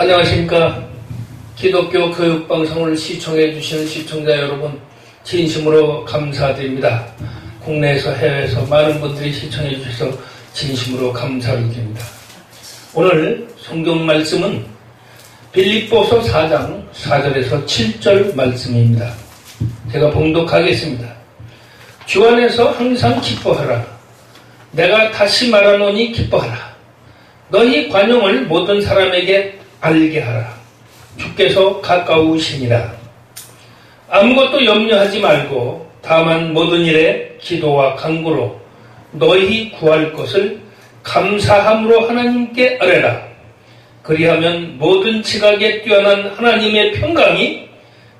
안녕하십니까. 기독교 교육방송을 시청해 주시는 시청자 여러분, 진심으로 감사드립니다. 국내에서 해외에서 많은 분들이 시청해 주셔서 진심으로 감사를 드립니다. 오늘 성경 말씀은 빌립보서 4장 4절에서 7절 말씀입니다. 제가 봉독하겠습니다. 주 안에서 항상 기뻐하라. 내가 다시 말하노니 기뻐하라. 너희 관용을 모든 사람에게 알게 하라. 주께서 가까우시니라. 아무것도 염려하지 말고 다만 모든 일에 기도와 간구로 너희 구할 것을 감사함으로 하나님께 아뢰라. 그리하면 모든 지각에 뛰어난 하나님의 평강이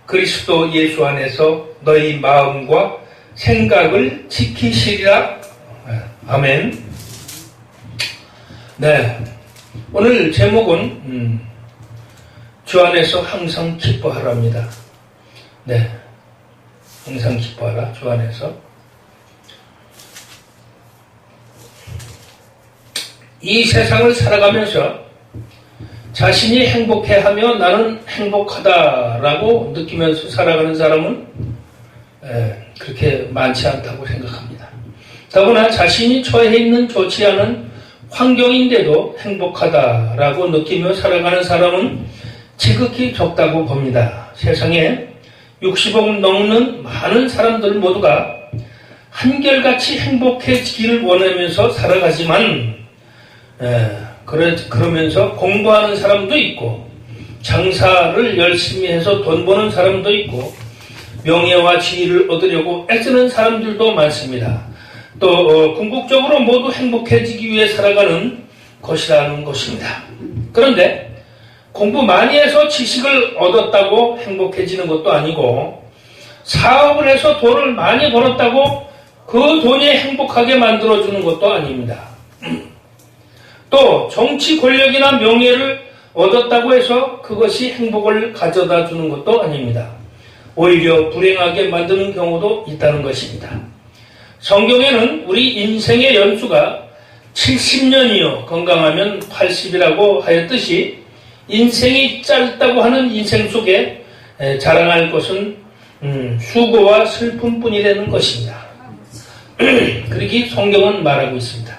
그리스도 예수 안에서 너희 마음과 생각을 지키시리라. 아멘. 네. 오늘 제목은 음, 주 안에서 항상 기뻐하랍니다. 네. 항상 기뻐하라. 주 안에서. 이 세상을 살아가면서 자신이 행복해 하며 나는 행복하다라고 느끼면서 살아가는 사람은 에, 그렇게 많지 않다고 생각합니다. 더구나 자신이 처해 있는 좋지 않은 환경인데도 행복하다라고 느끼며 살아가는 사람은 지극히 적다고 봅니다. 세상에 60억 넘는 많은 사람들 모두가 한결같이 행복해지기를 원하면서 살아가지만 에, 그러, 그러면서 공부하는 사람도 있고 장사를 열심히 해서 돈 버는 사람도 있고 명예와 지위를 얻으려고 애쓰는 사람들도 많습니다. 또 어, 궁극적으로 모두 행복해지기 위해 살아가는 것이라는 것입니다. 그런데 공부 많이 해서 지식을 얻었다고 행복해지는 것도 아니고 사업을 해서 돈을 많이 벌었다고 그 돈이 행복하게 만들어주는 것도 아닙니다. 또 정치 권력이나 명예를 얻었다고 해서 그것이 행복을 가져다 주는 것도 아닙니다. 오히려 불행하게 만드는 경우도 있다는 것입니다. 성경에는 우리 인생의 연수가 70년이요, 건강하면 80이라고 하였듯이 인생이 짧다고 하는 인생 속에 자랑할 것은 음, 수고와 슬픔뿐이라는 것입니다. 그렇게 성경은 말하고 있습니다.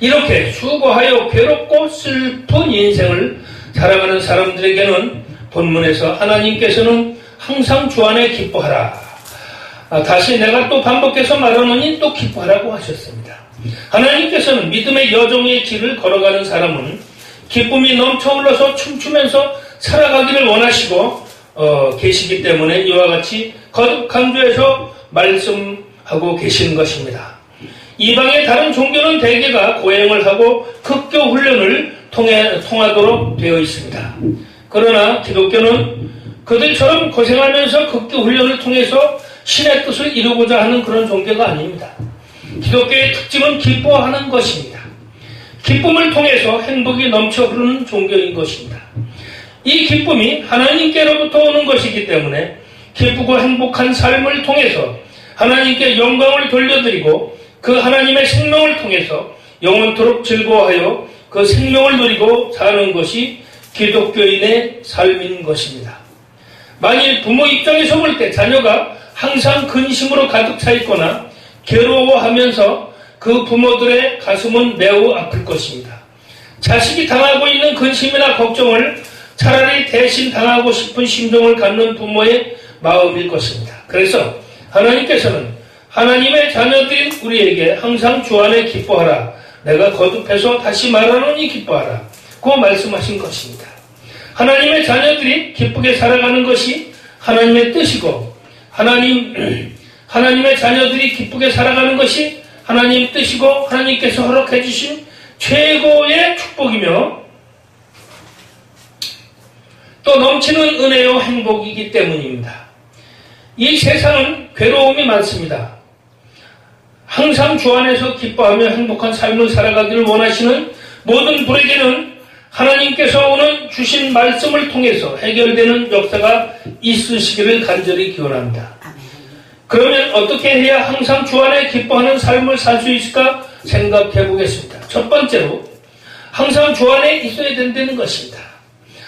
이렇게 수고하여 괴롭고 슬픈 인생을 살아가는 사람들에게는 본문에서 하나님께서는 항상 주 안에 기뻐하라. 아, 다시 내가 또 반복해서 말하노니 또 기뻐하라고 하셨습니다. 하나님께서는 믿음의 여정의 길을 걸어가는 사람은 기쁨이 넘쳐 흘러서 춤추면서 살아가기를 원하시고 어, 계시기 때문에 이와 같이 거듭 강조해서 말씀하고 계시는 것입니다. 이방의 다른 종교는 대개가 고행을 하고 극교 훈련을 통해 통하도록 되어 있습니다. 그러나 기독교는 그들처럼 고생하면서 극교 훈련을 통해서 신의 뜻을 이루고자 하는 그런 종교가 아닙니다. 기독교의 특징은 기뻐하는 것입니다. 기쁨을 통해서 행복이 넘쳐 흐르는 종교인 것입니다. 이 기쁨이 하나님께로부터 오는 것이기 때문에 기쁘고 행복한 삶을 통해서 하나님께 영광을 돌려드리고 그 하나님의 생명을 통해서 영원토록 즐거워하여 그 생명을 누리고 사는 것이 기독교인의 삶인 것입니다. 만일 부모 입장에서 볼 때 자녀가 항상 근심으로 가득 차 있거나 괴로워하면서 그 부모들의 가슴은 매우 아플 것입니다. 자식이 당하고 있는 근심이나 걱정을 차라리 대신 당하고 싶은 심정을 갖는 부모의 마음일 것입니다. 그래서 하나님께서는 하나님의 자녀들인 우리에게 항상 주 안에 기뻐하라. 내가 거듭해서 다시 말하노니 기뻐하라. 그 말씀하신 것입니다. 하나님의 자녀들이 기쁘게 살아가는 것이 하나님의 뜻이고 하나님 하나님의 자녀들이 기쁘게 살아가는 것이 하나님 뜻이고 하나님께서 허락해 주신 최고의 축복이며 또 넘치는 은혜요 행복이기 때문입니다. 이 세상은 괴로움이 많습니다. 항상 주 안에서 기뻐하며 행복한 삶을 살아가기를 원하시는 모든 분에게는 하나님께서 오는 주신 말씀을 통해서 해결되는 역사가 있으시기를 간절히 기원합니다. 그러면 어떻게 해야 항상 주 안에 기뻐하는 삶을 살 수 있을까 생각해 보겠습니다. 첫 번째로 항상 주 안에 있어야 된다는 것입니다.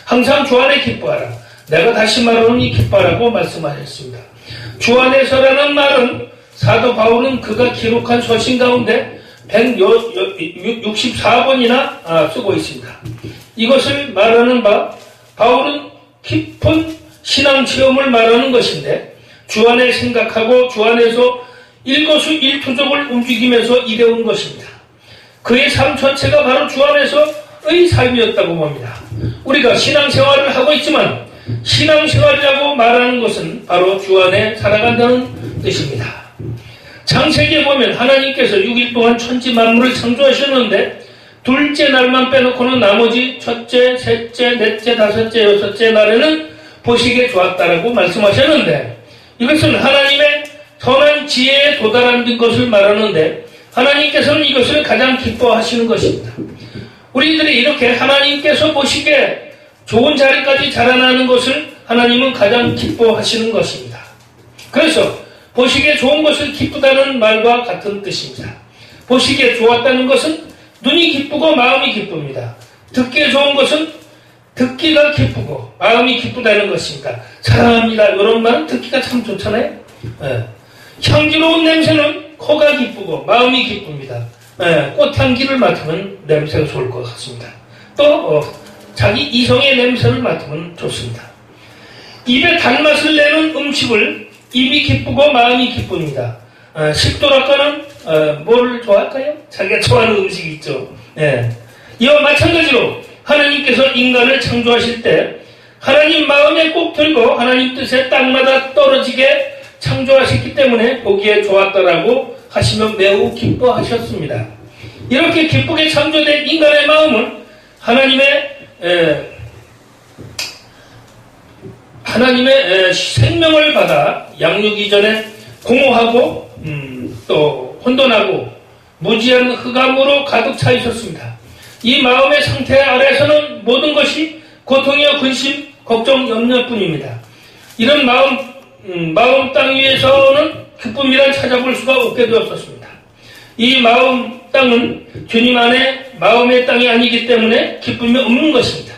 항상 주 안에 기뻐하라. 내가 다시 말하노니 기뻐하라고 말씀하셨습니다. 주 안에서라는 말은 사도 바울은 그가 기록한 서신 가운데 164번이나 아, 쓰고 있습니다. 이것을 말하는 바 바울은 깊은 신앙 체험을 말하는 것인데 주 안에 생각하고 주 안에서 일거수 일투족을 움직이면서 이래온 것입니다. 그의 삶 전체가 바로 주 안에서의 삶이었다고 봅니다. 우리가 신앙생활을 하고 있지만 신앙생활이라고 말하는 것은 바로 주 안에 살아간다는 뜻입니다. 창세기에 보면 하나님께서 6일 동안 천지 만물을 창조하셨는데 둘째 날만 빼놓고는 나머지 첫째, 셋째, 넷째, 다섯째, 여섯째 날에는 보시기에 좋았다라고 말씀하셨는데 이것은 하나님의 선한 지혜에 도달한 것을 말하는데 하나님께서는 이것을 가장 기뻐하시는 것입니다. 우리들이 이렇게 하나님께서 보시기에 좋은 자리까지 자라나는 것을 하나님은 가장 기뻐하시는 것입니다. 그래서 보시기에 좋은 것을 기쁘다는 말과 같은 뜻입니다. 보시기에 좋았다는 것은 눈이 기쁘고 마음이 기쁩니다. 듣기에 좋은 것은 듣기가 기쁘고 마음이 기쁘다는 것입니다. 사랑합니다. 이런 말은 듣기가 참 좋잖아요. 예. 향기로운 냄새는 코가 기쁘고 마음이 기쁩니다. 예. 꽃향기를 맡으면 냄새가 좋을 것 같습니다. 또 어, 자기 이성의 냄새를 맡으면 좋습니다. 입에 단맛을 내는 음식을 입이 기쁘고 마음이 기쁩니다. 어, 식도락과는 어, 뭘 좋아할까요? 자기가 좋아하는 음식이 있죠. 예. 이와 마찬가지로 하나님께서 인간을 창조하실 때 하나님 마음에 꼭 들고 하나님 뜻에 땅마다 떨어지게 창조하셨기 때문에 보기에 좋았다라고 하시면 매우 기뻐하셨습니다. 이렇게 기쁘게 창조된 인간의 마음은 하나님의 에, 하나님의 에, 생명을 받아 양육 이전에 공허하고 음, 또 혼돈하고 무지한 흑암으로 가득 차 있었습니다. 이 마음의 상태 아래서는 모든 것이 고통이와 근심, 걱정, 염려뿐입니다. 이런 마음 음, 마음 땅 위에서는 기쁨이란 찾아볼 수가 없게 되었었습니다. 이 마음 땅은 주님 안에 마음의 땅이 아니기 때문에 기쁨이 없는 것입니다.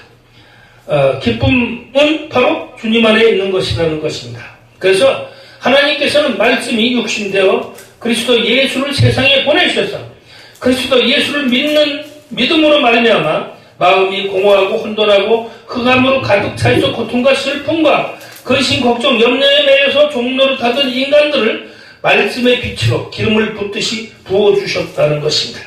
어, 기쁨은 바로 주님 안에 있는 것이라는 것입니다. 그래서 하나님께서는 말씀이 육신되어 그리스도 예수를 세상에 보내주셔서 그리스도 예수를 믿는 믿음으로 말미암아 마음이 공허하고 혼돈하고 흑암으로 가득 차 있어 고통과 슬픔과 근심 걱정 염려에 매여서 종로를 타던 인간들을 말씀의 빛으로 기름을 붓듯이 부어 주셨다는 것입니다.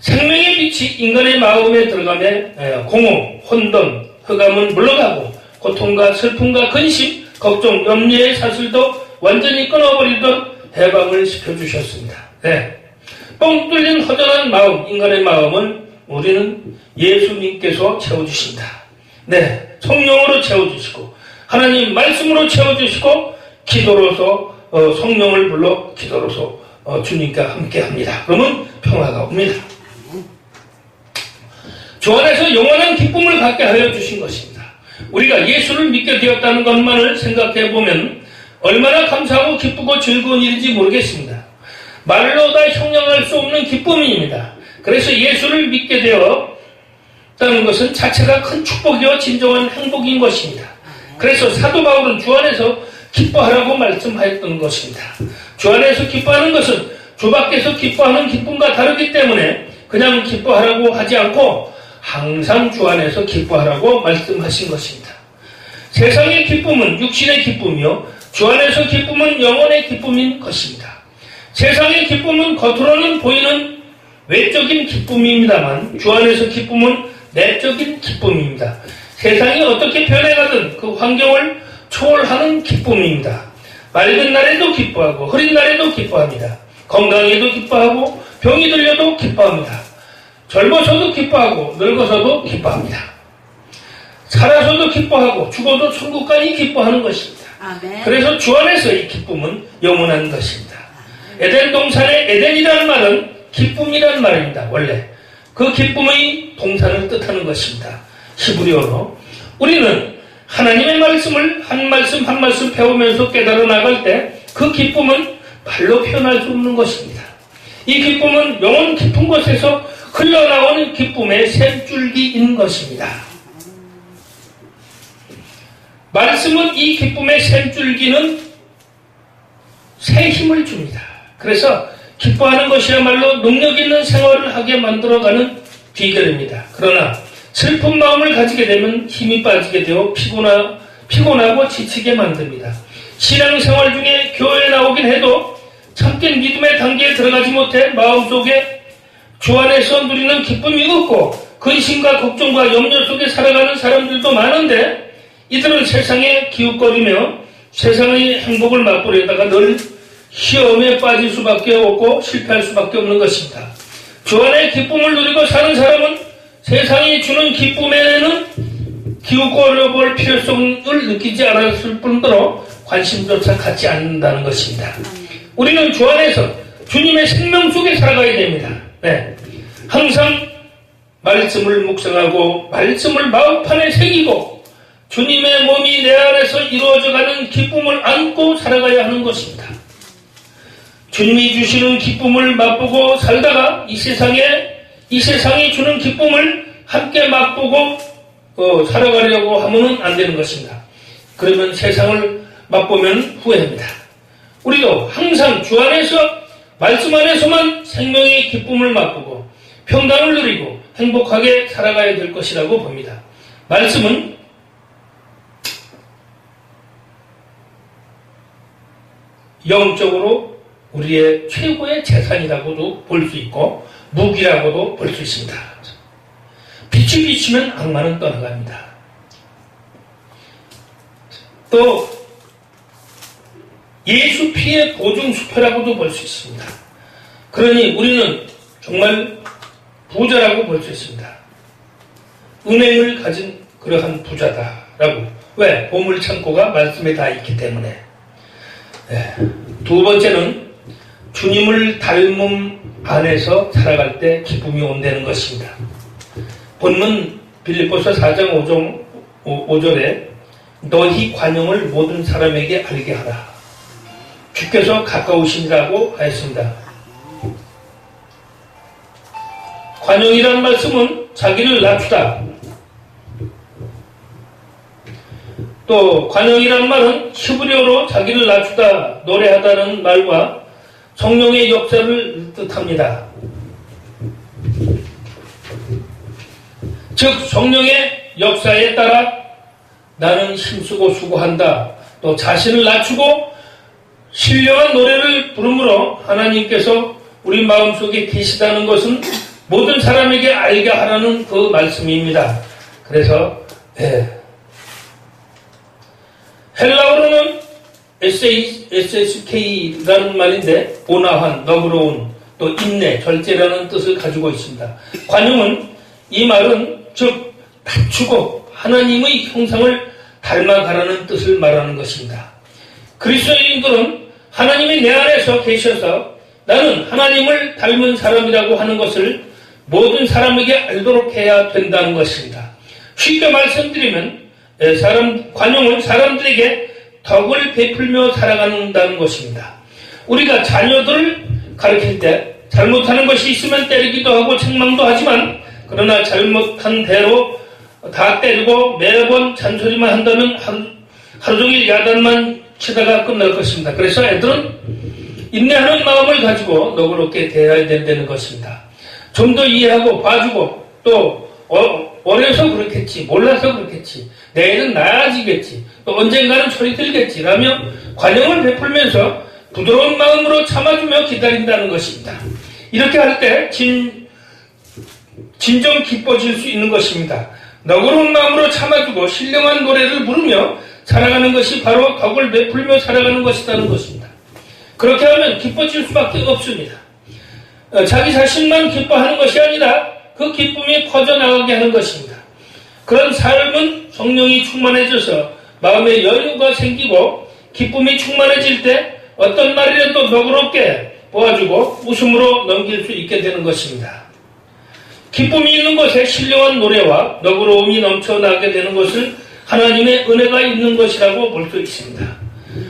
생명의 빛이 인간의 마음에 들어가면 공허, 혼돈, 흑암은 물러가고 고통과 슬픔과 근심, 걱정, 염려의 사슬도 완전히 끊어버리던 해방을 시켜주셨습니다. 네. 뻥 뚫린 허전한 마음, 인간의 마음은 우리는 예수님께서 채워주신다. 네. 성령으로 채워주시고, 하나님 말씀으로 채워주시고, 기도로서, 어, 성령을 불러 기도로서 어, 주님과 함께 합니다. 그러면 평화가 옵니다. 주 안에서 영원한 기쁨을 갖게 하여 주신 것입니다. 우리가 예수를 믿게 되었다는 것만을 생각해 보면 얼마나 감사하고 기쁘고 즐거운 일인지 모르겠습니다. 말로 다 형용할 수 없는 기쁨입니다. 그래서 예수를 믿게 되었다는 것은 자체가 큰 축복이요 진정한 행복인 것입니다. 그래서 사도 바울은 주 안에서 기뻐하라고 말씀하였던 것입니다. 주 안에서 기뻐하는 것은 주 밖에서 기뻐하는 기쁨과 다르기 때문에 그냥 기뻐하라고 하지 않고 항상 주 안에서 기뻐하라고 말씀하신 것입니다. 세상의 기쁨은 육신의 기쁨이요. 주 안에서 기쁨은 영혼의 기쁨인 것입니다. 세상의 기쁨은 겉으로는 보이는 외적인 기쁨입니다만 주 안에서 기쁨은 내적인 기쁨입니다. 세상이 어떻게 변해가든 그 환경을 초월하는 기쁨입니다. 맑은 날에도 기뻐하고 흐린 날에도 기뻐합니다. 건강에도 기뻐하고 병이 들려도 기뻐합니다. 젊어서도 기뻐하고 늙어서도 기뻐합니다. 살아서도 기뻐하고 죽어도 천국까지 기뻐하는 것입니다. 아멘. 그래서 주 안에서 이 기쁨은 영원한 것입니다. 에덴 동산의 에덴이라는 말은 기쁨이라는 말입니다. 원래 그 기쁨의 동산을 뜻하는 것입니다. 히브리어로 우리는 하나님의 말씀을 한 말씀 한 말씀 배우면서 깨달아 나갈 때 그 기쁨은 말로 표현할 수 없는 것입니다. 이 기쁨은 영원 깊은 곳에서 흘러나오는 기쁨의 샘줄기인 것입니다. 말씀은 이 기쁨의 샘줄기는 새 힘을 줍니다. 그래서 기뻐하는 것이야말로 능력 있는 생활을 하게 만들어가는 비결입니다. 그러나 슬픈 마음을 가지게 되면 힘이 빠지게 되어 피곤하, 피곤하고 지치게 만듭니다. 신앙생활 중에 교회에 나오긴 해도 참된 믿음의 단계에 들어가지 못해 마음속에 주 안에서 누리는 기쁨이 없고 근심과 걱정과 염려 속에 살아가는 사람들도 많은데 이들은 세상에 기웃거리며 세상의 행복을 맛보려다가 늘 시험에 빠질 수밖에 없고 실패할 수밖에 없는 것입니다. 주 안에 기쁨을 누리고 사는 사람은 세상이 주는 기쁨에는 기웃거려 볼 필요성을 느끼지 않았을 뿐더러 관심조차 갖지 않는다는 것입니다. 우리는 주 안에서 주님의 생명 속에 살아가야 됩니다. 네. 항상 말씀을 묵상하고 말씀을 마음판에 새기고 주님의 몸이 내 안에서 이루어져가는 기쁨을 안고 살아가야 하는 것입니다. 주님이 주시는 기쁨을 맛보고 살다가 이 세상에 이 세상이 주는 기쁨을 함께 맛보고 어, 살아가려고 하면은 안 되는 것입니다. 그러면 세상을 맛보면 후회합니다. 우리도 항상 주 안에서 말씀 안에서만 생명의 기쁨을 맛보고 평강을 누리고 행복하게 살아가야 될 것이라고 봅니다. 말씀은 영적으로 우리의 최고의 재산이라고도 볼 수 있고 무기라고도 볼 수 있습니다. 빛이 비치면 악마는 떠나갑니다. 또 예수 피의 보증 수표라고도 볼 수 있습니다. 그러니 우리는 정말 부자라고 볼 수 있습니다. 은행을 가진 그러한 부자다라고. 왜? 보물 창고가 말씀에 다 있기 때문에. 네. 두 번째는 주님을 닮음 안에서 살아갈 때 기쁨이 온다는 것입니다. 본문 빌립보서 4장 5절, 5절에 너희 관용을 모든 사람에게 알게 하라. 주께서 가까우신이라고 하였습니다. 관용이라는 말씀은 자기를 낮추다. 또 관용이라는 말은 히브리어로 자기를 낮추다, 노래하다는 말과 성령의 역사를 뜻합니다. 즉 성령의 역사에 따라 나는 힘쓰고 수고한다. 또 자신을 낮추고 신령한 노래를 부르므로 하나님께서 우리 마음속에 계시다는 것은 모든 사람에게 알게 하라는 그 말씀입니다. 그래서 예. 헬라어로는 SSK라는 말인데 온화한, 너그러운, 또 인내, 절제라는 뜻을 가지고 있습니다. 관용은 이 말은 즉 낮추고 하나님의 형상을 닮아가라는 뜻을 말하는 것입니다. 그리스도인들은 하나님이 내 안에서 계셔서 나는 하나님을 닮은 사람이라고 하는 것을 모든 사람에게 알도록 해야 된다는 것입니다. 쉽게 말씀드리면 사람 관용은 사람들에게 덕을 베풀며 살아간다는 것입니다. 우리가 자녀들을 가르칠 때 잘못하는 것이 있으면 때리기도 하고 책망도 하지만 그러나 잘못한 대로 다 때리고 매번 잔소리만 한다면 하루, 종일 야단만 치다가 끝날 것입니다. 그래서 애들은 인내하는 마음을 가지고 너그럽게 대해야 된다는 것입니다. 좀 더 이해하고 봐주고 또 어, 어려서 그렇겠지 몰라서 그렇겠지 내일은 나아지겠지 또 언젠가는 소리 들겠지 라며 관용을 베풀면서 부드러운 마음으로 참아주며 기다린다는 것입니다. 이렇게 할 때 진, 진정 기뻐질 수 있는 것입니다. 너그러운 마음으로 참아주고 신령한 노래를 부르며 살아가는 것이 바로 덕을 베풀며 살아가는 것이라는 것입니다. 그렇게 하면 기뻐질 수밖에 없습니다. 어, 자기 자신만 기뻐하는 것이 아니라 그 기쁨이 퍼져나가게 하는 것입니다. 그런 삶은 성령이 충만해져서 마음에 여유가 생기고 기쁨이 충만해질 때 어떤 말이라도 너그럽게 보아주고 웃음으로 넘길 수 있게 되는 것입니다. 기쁨이 있는 곳에 신령한 노래와 너그러움이 넘쳐나게 되는 것을 하나님의 은혜가 있는 것이라고 볼 수 있습니다.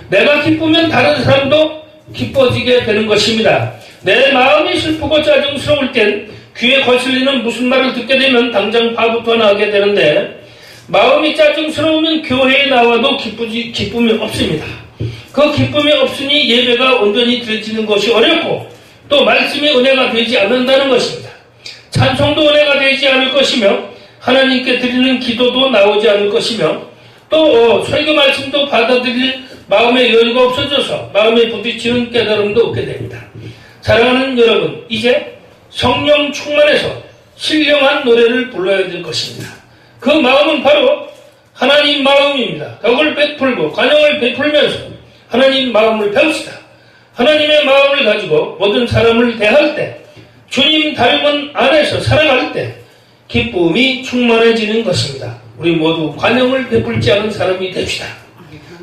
내가 기쁘면 다른 사람도 기뻐지게 되는 것입니다. 내 마음이 슬프고 짜증스러울 땐 귀에 거슬리는 무슨 말을 듣게 되면 당장 화부터 나게 되는데 마음이 짜증스러우면 교회에 나와도 기쁘지, 기쁨이 없습니다. 그 기쁨이 없으니 예배가 온전히 드려지는 것이 어렵고 또 말씀이 은혜가 되지 않는다는 것입니다. 찬송도 은혜가 되지 않을 것이며 하나님께 드리는 기도도 나오지 않을 것이며 또 어, 설교 말씀도 받아들일 마음의 여유가 없어져서 마음에 부딪히는 깨달음도 없게 됩니다. 사랑하는 여러분, 이제 성령 충만해서 신령한 노래를 불러야 될 것입니다. 그 마음은 바로 하나님 마음입니다. 덕을 베풀고 관용을 베풀면서 하나님 마음을 배웁시다. 하나님의 마음을 가지고 모든 사람을 대할 때 주님 닮은 안에서 살아갈 때 기쁨이 충만해지는 것입니다. 우리 모두 관용을 베풀지 않은 사람이 됩시다.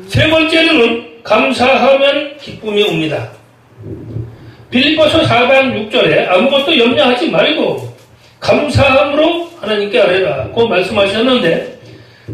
세 번째로는 감사하면 기쁨이 옵니다. 빌립보서 4장 6절에 아무것도 염려하지 말고 감사함으로 하나님께 아뢰라고 말씀하셨는데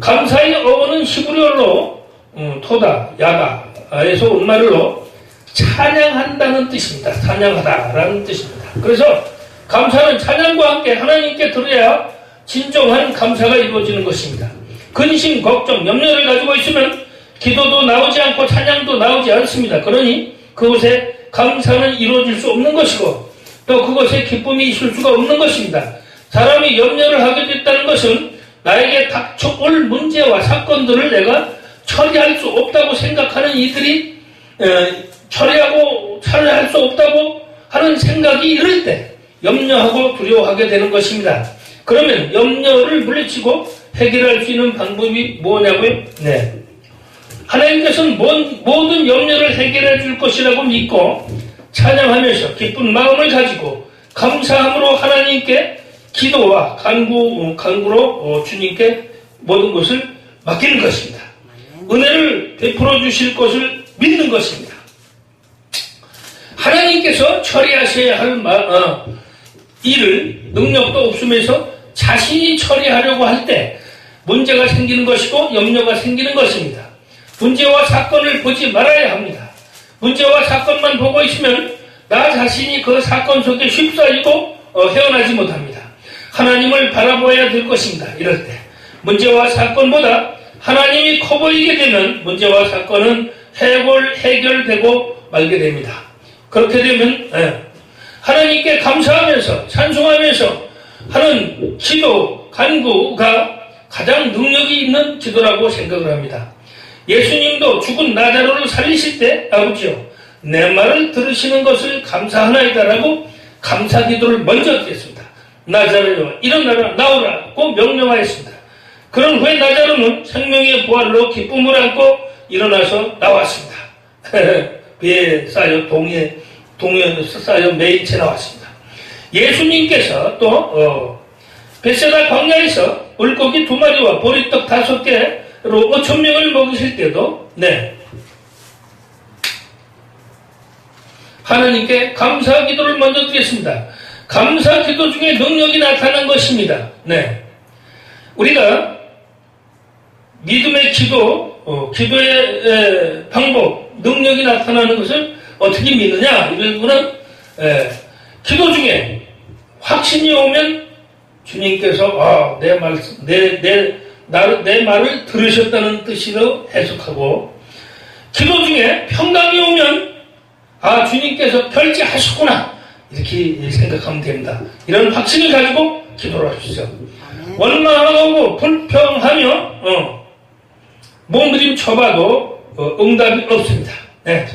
감사의 어원은 히브리어로 음, 토다, 야다에서 온 말로 찬양한다는 뜻입니다. 찬양하다라는 뜻입니다. 그래서 감사는 찬양과 함께 하나님께 드려야 진정한 감사가 이루어지는 것입니다. 근심, 걱정, 염려를 가지고 있으면 기도도 나오지 않고 찬양도 나오지 않습니다. 그러니 그곳에 감사는 이루어질 수 없는 것이고 또 그것에 기쁨이 있을 수가 없는 것입니다. 사람이 염려를 하게 됐다는 것은 나에게 닥쳐올 문제와 사건들을 내가 처리할 수 없다고 생각하는 이들이 에, 처리하고 처리할 수 없다고 하는 생각이 이럴 때 염려하고 두려워하게 되는 것입니다. 그러면 염려를 물리치고 해결할 수 있는 방법이 뭐냐고요? 네. 하나님께서는 모든 염려를 해결해 줄 것이라고 믿고 찬양하면서 기쁜 마음을 가지고 감사함으로 하나님께 기도와 간구, 간구로 주님께 모든 것을 맡기는 것입니다. 은혜를 베풀어 주실 것을 믿는 것입니다. 하나님께서 처리하셔야 할 마, 어, 일을 능력도 없으면서 자신이 처리하려고 할 때 문제가 생기는 것이고 염려가 생기는 것입니다. 문제와 사건을 보지 말아야 합니다. 문제와 사건만 보고 있으면 나 자신이 그 사건 속에 휩싸이고 어, 헤어나지 못합니다. 하나님을 바라보아야 될 것입니다. 이럴 때 문제와 사건보다 하나님이 커 보이게 되면 문제와 사건은 해결, 해결되고 말게 됩니다. 그렇게 되면 예, 하나님께 감사하면서 찬송하면서 하는 기도, 간구가 가장 능력이 있는 기도라고 생각을 합니다. 예수님도 죽은 나자로를 살리실 때 아버지요 내 말을 들으시는 것을 감사하나이다라고 감사 기도를 먼저 드렸습니다. 나자로요 일어나라 나오라고 명령하였습니다. 그런 후에 나자로는 생명의 부활로 기쁨을 안고 일어나서 나왔습니다. 배에 쌓여 동에 동에 쌓여 매일채 나왔습니다. 예수님께서 또 어, 베세다 광야에서 물고기 두 마리와 보리떡 다섯 개로 오천 명을 먹이실 때도 네 하나님께 감사 기도를 먼저 드렸습니다. 감사 기도 중에 능력이 나타난 것입니다. 네. 우리가 믿음의 기도, 어, 기도의 에, 방법, 능력이 나타나는 것을 어떻게 믿느냐? 이런 거는 에, 기도 중에 확신이 오면 주님께서 아, 내 말, 내, 내, 나를, 내 말을 들으셨다는 뜻으로 해석하고 기도 중에 평강이 오면 아, 주님께서 결제하셨구나. 이렇게 생각하면 됩니다. 이런 확신을 가지고 기도를 하십시오. 원망하고 불평하며 어, 몸부림 쳐봐도 어, 응답이 없습니다. 네.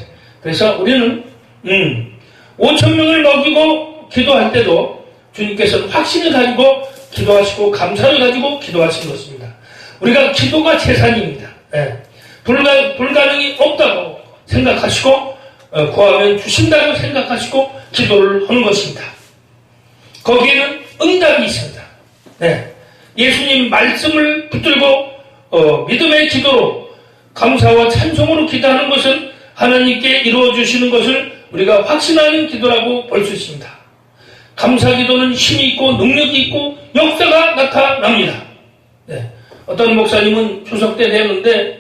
그래서 우리는 음, 5천 명을 먹이고 기도할 때도 주님께서 확신을 가지고 기도하시고 감사를 가지고 기도하신 것입니다. 우리가 기도가 재산입니다. 네. 불가, 불가능이 없다고 생각하시고 어, 구하면 주신다고 생각하시고 기도를 하는 것입니다. 거기에는 응답이 있습니다. 네. 예수님 말씀을 붙들고 어, 믿음의 기도로 감사와 찬송으로 기도하는 것은 하나님께 이루어 주시는 것을 우리가 확신하는 기도라고 볼 수 있습니다. 감사 기도는 힘이 있고 능력이 있고 역사가 나타납니다. 네. 어떤 목사님은 추석 때 되는데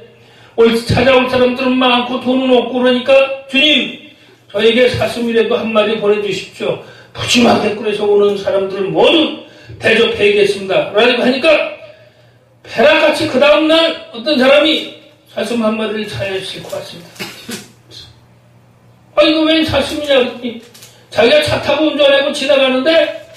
올 찾아올 사람들은 많고 돈은 없고 그러니까 주님 저에게 사슴이라도 한 마리 보내주십시오. 푸짐한 댓글에서 오는 사람들을 모두 대접해야겠습니다. 라고 하니까 벼락같이 그 다음날 어떤 사람이 사슴 한 마리를 차에 싣고 왔습니다. 아, 이거 웬 사슴이냐 자기가 차 타고 운전하고 지나가는데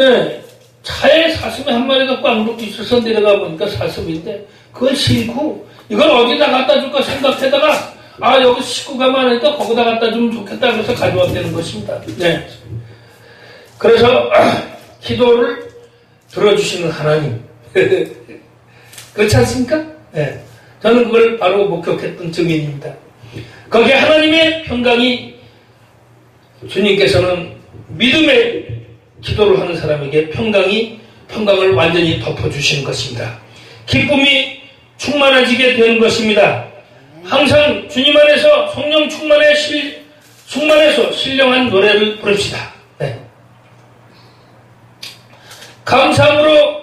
예, 차에 사슴이 한 마리가 꽉 묶여 있어서 내려가 보니까 사슴인데 그걸 싣고 이걸 어디다 갖다 줄까 생각하다가 아 여기 식구가 많으니까 거기다 갖다 주면 좋겠다 그래서 가져왔다는 것입니다. 네. 그래서 기도를 들어주시는 하나님 그렇지 않습니까? 네. 저는 그걸 바로 목격했던 증인입니다. 거기에 하나님의 평강이 주님께서는 믿음의 기도를 하는 사람에게 평강이 평강을 완전히 덮어주시는 것입니다. 기쁨이 충만해지게 되는 것입니다. 항상 주님 안에서 성령 충만해 실, 충만해서 신령한 노래를 부릅시다. 네. 감사함으로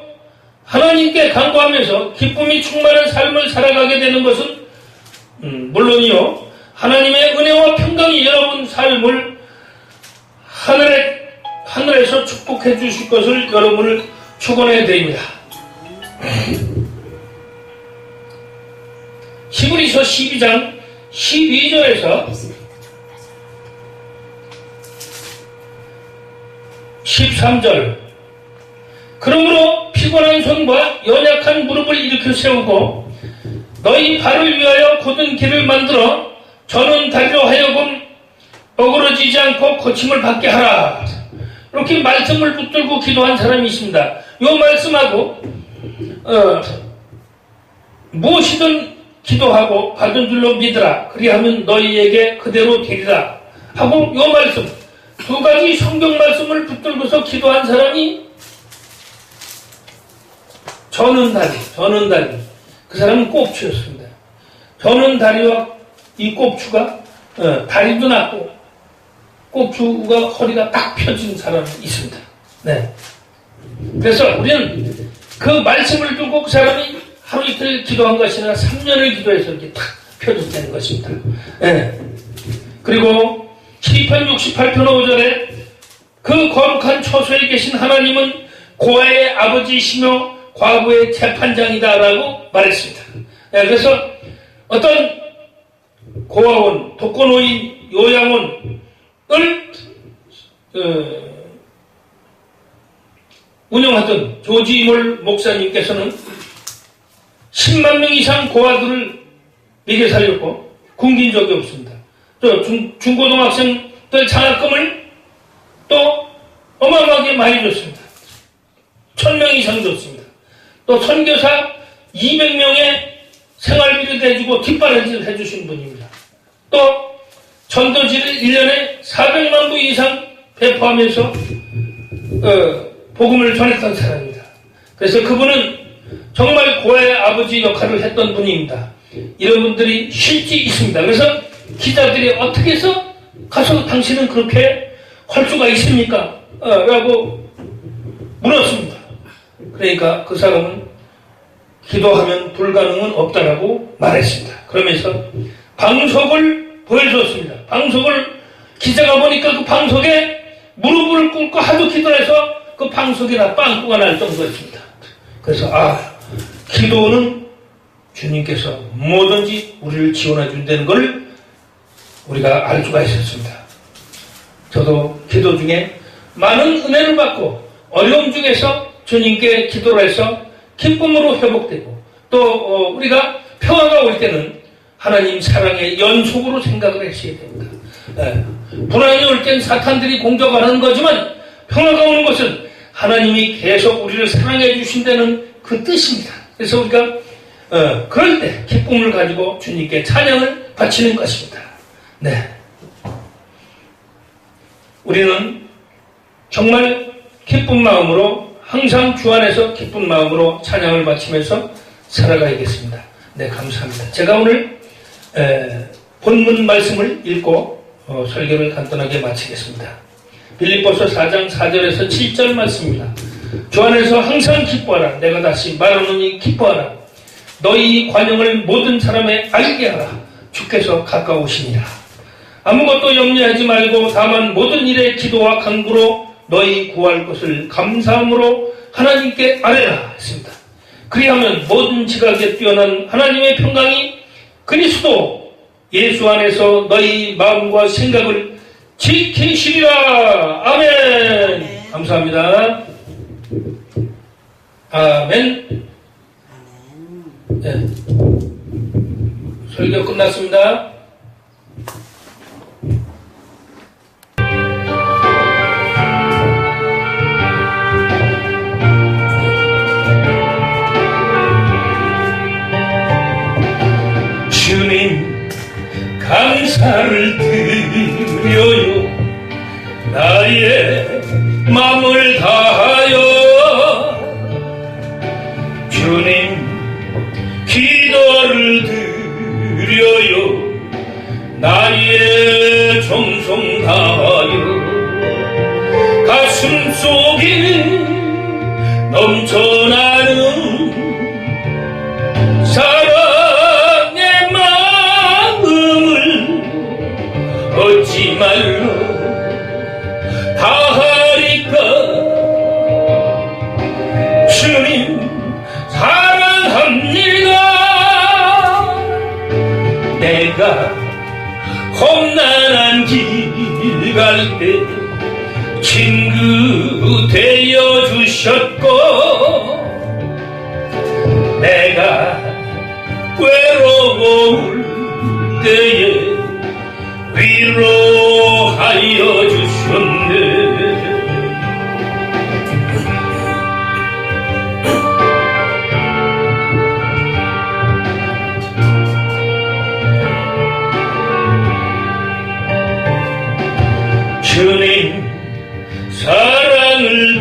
하나님께 간구하면서 기쁨이 충만한 삶을 살아가게 되는 것은 음, 물론이요 하나님의 은혜와 평강이 여러분 삶을 하늘에 하늘에서 축복해 주실 것을 여러분을 축원해 드립니다. 히브리서 12장 12절에서 13절 그러므로 피곤한 손과 연약한 무릎을 일으켜 세우고 너희 발을 위하여 곧은 길을 만들어 저는 달려 하여금 어그러지지 않고 고침을 받게 하라. 이렇게 말씀을 붙들고 기도한 사람이 있습니다. 이 말씀하고 어, 무엇이든 기도하고 받은 줄로 믿으라. 그리하면 너희에게 그대로 되리라. 하고 이 말씀 두 가지 성경 말씀을 붙들고서 기도한 사람이 전은다리, 전은다리. 그 사람은 꼽추였습니다. 전은다리와 이 꼽추가 어, 다리도 낮고 꼽추가 허리가 딱 펴진 사람이 있습니다. 네. 그래서 우리는 그 말씀을 두고 그 사람이 하루 이틀 기도한 것이 아니라 3년을 기도해서 이렇게 탁 펴졌다는 것입니다. 네. 그리고 7편 68편 5절에 그 거룩한 처소에 계신 하나님은 고아의 아버지이시며 과부의 재판장이다라고 말했습니다. 네, 그래서 어떤 고아원, 독거노인, 요양원을 어, 운영하던 조지몰 목사님께서는 10만 명 이상 고아들을 먹여 살렸고 굶긴 적이 없습니다. 또 중, 중고등학생들 장학금을 또 어마어마하게 많이 줬습니다. 1000명 이상 줬습니다. 또 선교사 200명의 생활비를 대주고 뒷바라지를 해주신 분입니다. 또 전도지를 1년에 400만 부 이상 배포하면서 어, 복음을 전했던 사람입니다. 그래서 그분은 정말 고 아버지 역할을 했던 분입니다. 이런 분들이 실제 있습니다. 그래서 기자들이 어떻게 해서 가서 당신은 그렇게 할 수가 있습니까? 어, 라고 물었습니다. 그러니까 그 사람은 기도하면 불가능은 없다라고 말했습니다. 그러면서 방석을 보여줬습니다. 방석을 기자가 보니까 그 방석에 무릎을 꿇고 하도 기도해서 그 방석이나 빵꾸가 날 정도였습니다. 그래서 아 기도는 주님께서 뭐든지 우리를 지원해 준다는 것을 우리가 알 수가 있었습니다. 저도 기도 중에 많은 은혜를 받고 어려움 중에서 주님께 기도를 해서 기쁨으로 회복되고 또 어, 우리가 평화가 올 때는 하나님 사랑의 연속으로 생각을 하셔야 됩니다. 예. 불안이 올 땐 사탄들이 공격하는 거지만 평화가 오는 것은 하나님이 계속 우리를 사랑해 주신다는 그 뜻입니다. 그래서 우리가 어, 그럴 때 기쁨을 가지고 주님께 찬양을 바치는 것입니다. 네. 우리는 정말 기쁜 마음으로 항상 주 안에서 기쁜 마음으로 찬양을 바치면서 살아가야겠습니다. 네, 감사합니다. 제가 오늘 에, 본문 말씀을 읽고 어, 설교를 간단하게 마치겠습니다. 빌립보서 4장 4절에서 7절 말씀입니다. 주 안에서 항상 기뻐하라. 내가 다시 말하노니 기뻐하라. 너희 관용을 모든 사람에 알게 하라. 주께서 가까우시니라. 아무것도 염려하지 말고 다만 모든 일에 기도와 간구로 너희 구할 것을 감사함으로 하나님께 아뢰라 했습니다. 그리하면 모든 지각에 뛰어난 하나님의 평강이 그리스도 예수 안에서 너희 마음과 생각을 지키시리라. 아멘. 감사합니다. 아멘. 네. 설교 끝났습니다. 주님 감사를 드려요 나의 마음을 다하여 주님 기도를 드려요. 나의 정성 다하여 가슴 속에 넘쳐 주님 사랑을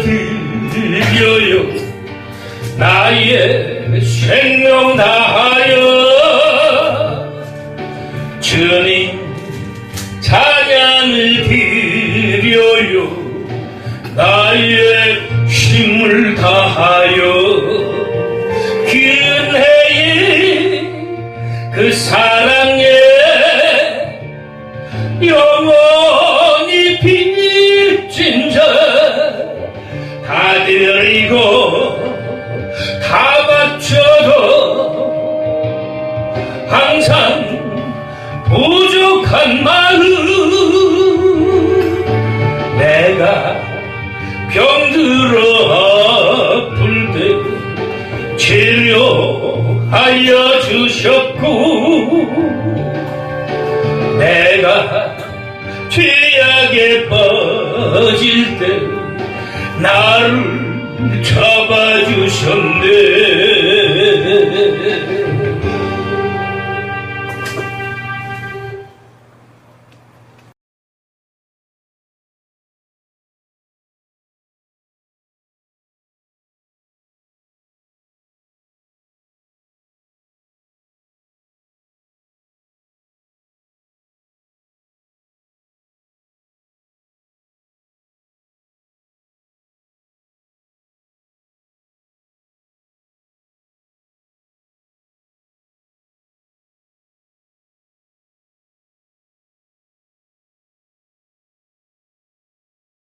드려요. 나의 생명 다하여 주님 찬양을 드려요. 나의 힘을 다하여 알려주셨고 내가 죄악에 빠질 때 나를 잡아주셨네.